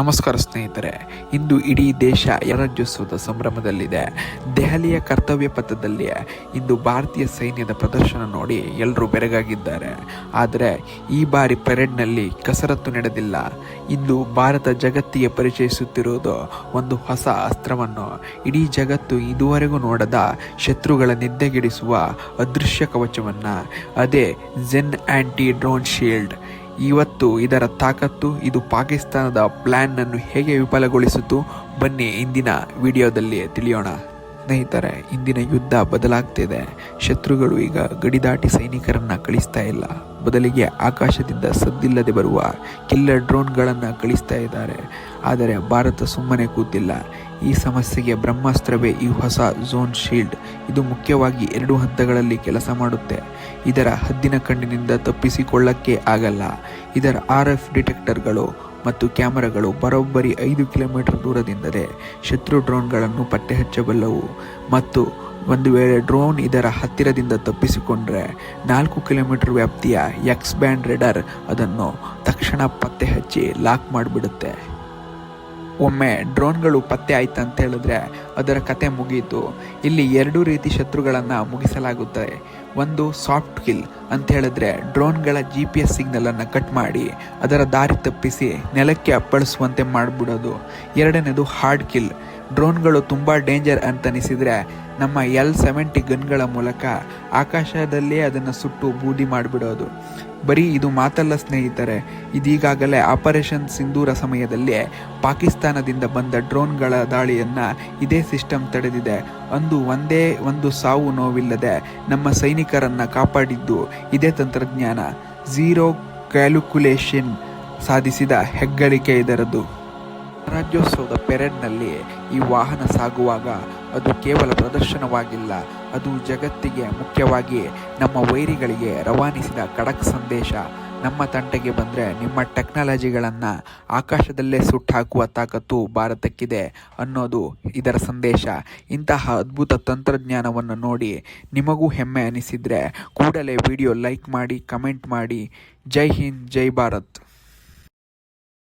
ನಮಸ್ಕಾರ ಸ್ನೇಹಿತರೆ, ಇಂದು ಇಡೀ ದೇಶ ರಾಜ್ಯೋತ್ಸವದ ಸಂಭ್ರಮದಲ್ಲಿದೆ. ದೆಹಲಿಯ ಕರ್ತವ್ಯ ಪಥದಲ್ಲಿ ಇಂದು ಭಾರತೀಯ ಸೈನ್ಯದ ಪ್ರದರ್ಶನ ನೋಡಿ ಎಲ್ಲರೂ ಬೆರಗಾಗಿದ್ದಾರೆ. ಆದರೆ ಈ ಬಾರಿ ಪೆರೇಡ್ನಲ್ಲಿ ಕಸರತ್ತು ನಡೆದಿಲ್ಲ. ಇಂದು ಭಾರತ ಜಗತ್ತಿಗೆ ಪರಿಚಯಿಸುತ್ತಿರುವುದು ಒಂದು ಹೊಸ ಅಸ್ತ್ರವನ್ನು. ಇಡೀ ಜಗತ್ತು ಇದುವರೆಗೂ ನೋಡದ ಶತ್ರುಗಳ ನಿದ್ದೆಗೆಡಿಸುವ ಅದೃಶ್ಯ ಕವಚವನ್ನು. ಅದೇ ಜೆನ್ ಆ್ಯಂಟಿ ಡ್ರೋನ್ ಶೀಲ್ಡ್ ಇವತ್ತು ಇದರ ತಾಕತ್ತು ಇದು ಪಾಕಿಸ್ತಾನದ ಪ್ಲಾನ್ ಅನ್ನು ಹೇಗೆ ವಿಫಲಗೊಳಿಸಿತು? ಬನ್ನಿ ಇಂದಿನ ವಿಡಿಯೋದಲ್ಲಿ ತಿಳಿಯೋಣ. ಸ್ನೇಹಿತರೆ, ಇಂದಿನ ಯುದ್ಧ ಬದಲಾಗ್ತಿದೆ. ಶತ್ರುಗಳು ಈಗ ಗಡಿದಾಟಿ ಸೈನಿಕರನ್ನು ಕಳಿಸ್ತಾ ಇಲ್ಲ. ಬದಲಿಗೆ ಆಕಾಶದಿಂದ ಸದ್ದಿಲ್ಲದೆ ಬರುವ ಕಿಲ್ಲರ್ ಡ್ರೋನ್ಗಳನ್ನು ಕಳಿಸ್ತಾ ಇದ್ದಾರೆ. ಆದರೆ ಭಾರತ ಸುಮ್ಮನೆ ಕೂತಿಲ್ಲ. ಈ ಸಮಸ್ಯೆಗೆ ಬ್ರಹ್ಮಾಸ್ತ್ರವೇ ಈ ಹೊಸ ಝೋನ್ ಶೀಲ್ಡ್. ಇದು ಮುಖ್ಯವಾಗಿ ಎರಡು ಹಂತಗಳಲ್ಲಿ ಕೆಲಸ ಮಾಡುತ್ತೆ. ಇದರ ಹದ್ದಿನ ಕಣ್ಣಿನಿಂದ ತಪ್ಪಿಸಿಕೊಳ್ಳಕ್ಕೆ ಆಗಲ್ಲ. ಇದರ ಆರ್ ಎಫ್ ಡಿಟೆಕ್ಟರ್ಗಳು ಮತ್ತು ಕ್ಯಾಮರಾಗಳು ಬರೋಬ್ಬರಿ ಐದು ಕಿಲೋಮೀಟರ್ ದೂರದಿಂದಲೇ ಶತ್ರು ಡ್ರೋನ್ಗಳನ್ನು ಪತ್ತೆ ಹಚ್ಚಬಲ್ಲವು ಮತ್ತು ಒಂದು ವೇಳೆ ಡ್ರೋನ್ ಇದರ ಹತ್ತಿರದಿಂದ ತಪ್ಪಿಸಿಕೊಂಡ್ರೆ ನಾಲ್ಕು ಕಿಲೋಮೀಟರ್ ವ್ಯಾಪ್ತಿಯ ಎಕ್ಸ್ ಬ್ಯಾಂಡ್ ರೆಡರ್ ಅದನ್ನು ತಕ್ಷಣ ಪತ್ತೆ ಹಚ್ಚಿ ಲಾಕ್ ಮಾಡಿಬಿಡುತ್ತೆ. ಒಮ್ಮೆ ಡ್ರೋನ್ಗಳು ಪತ್ತೆ ಆಯ್ತು ಅಂತ ಹೇಳಿದ್ರೆ ಅದರ ಕತೆ ಮುಗಿಯಿತು. ಇಲ್ಲಿ ಎರಡು ರೀತಿ ಶತ್ರುಗಳನ್ನು ಮುಗಿಸಲಾಗುತ್ತದೆ ಒಂದು ಸಾಫ್ಟ್ ಕಿಲ್ ಅಂತ ಹೇಳಿದ್ರೆ ಡ್ರೋನ್ಗಳ ಜಿ ಪಿ ಎಸ್ ಸಿಗ್ನಲನ್ನು ಕಟ್ ಮಾಡಿ ಅದರ ದಾರಿ ತಪ್ಪಿಸಿ ನೆಲಕ್ಕೆ ಅಪ್ಪಳಿಸುವಂತೆ ಮಾಡಿಬಿಡೋದು. ಎರಡನೇದು ಹಾರ್ಡ್ ಕಿಲ್. ಡ್ರೋನ್ಗಳು ತುಂಬ ಡೇಂಜರ್ ಅಂತ ಅನಿಸಿದರೆ ನಮ್ಮ ಎಲ್ ಸೆವೆಂಟಿ ಗನ್ಗಳ ಮೂಲಕ ಆಕಾಶದಲ್ಲೇ ಅದನ್ನು ಸುಟ್ಟು ಬೂದಿ ಮಾಡಿಬಿಡೋದು. ಬರೀ ಇದು ಮಾತಲ್ಲ ಸ್ನೇಹಿತರೆ, ಇದೀಗಾಗಲೇ ಆಪರೇಷನ್ ಸಿಂಧೂರ ಸಮಯದಲ್ಲಿ ಪಾಕಿಸ್ತಾನದಿಂದ ಬಂದ ಡ್ರೋನ್ಗಳ ದಾಳಿಯನ್ನು ಇದೇ ಸಿಸ್ಟಮ್ ತಡೆದಿದೆ. ಅಂದು ಒಂದೇ ಒಂದು ಸಾವು ನೋವಿಲ್ಲದೆ ನಮ್ಮ ಸೈನಿಕರನ್ನು ಕಾಪಾಡಿದ್ದು ಇದೇ ತಂತ್ರಜ್ಞಾನ. ಝೀರೋ ಕ್ಯಾಲ್ಕುಲೇಷನ್ ಸಾಧಿಸಿದ ಹೆಗ್ಗಳಿಕೆ ಇದರದ್ದು. ರಾಜ್ಯೋತ್ಸವದ ಪೆರೇಡ್ನಲ್ಲಿ ಈ ವಾಹನ ಸಾಗುವಾಗ ಅದು ಕೇವಲ ಪ್ರದರ್ಶನವಾಗಿಲ್ಲ, ಅದು ಜಗತ್ತಿಗೆ ಮುಖ್ಯವಾಗಿ ನಮ್ಮ ವೈರಿಗಳಿಗೆ ರವಾನಿಸಿದ ಖಡಕ್ ಸಂದೇಶ. ನಮ್ಮ ತಂಟೆಗೆ ಬಂದರೆ ನಿಮ್ಮ ಟೆಕ್ನಾಲಜಿಗಳನ್ನು ಆಕಾಶದಲ್ಲೇ ಸುಟ್ಟಾಕುವ ತಾಕತ್ತು ಭಾರತಕ್ಕಿದೆ ಅನ್ನೋದು ಇದರ ಸಂದೇಶ. ಇಂತಹ ಅದ್ಭುತ ತಂತ್ರಜ್ಞಾನವನ್ನು ನೋಡಿ ನಿಮಗೂ ಹೆಮ್ಮೆ ಅನಿಸಿದರೆ ಕೂಡಲೇ ವಿಡಿಯೋ ಲೈಕ್ ಮಾಡಿ, ಕಮೆಂಟ್ ಮಾಡಿ. ಜೈ ಹಿಂದ್, ಜೈ ಭಾರತ್.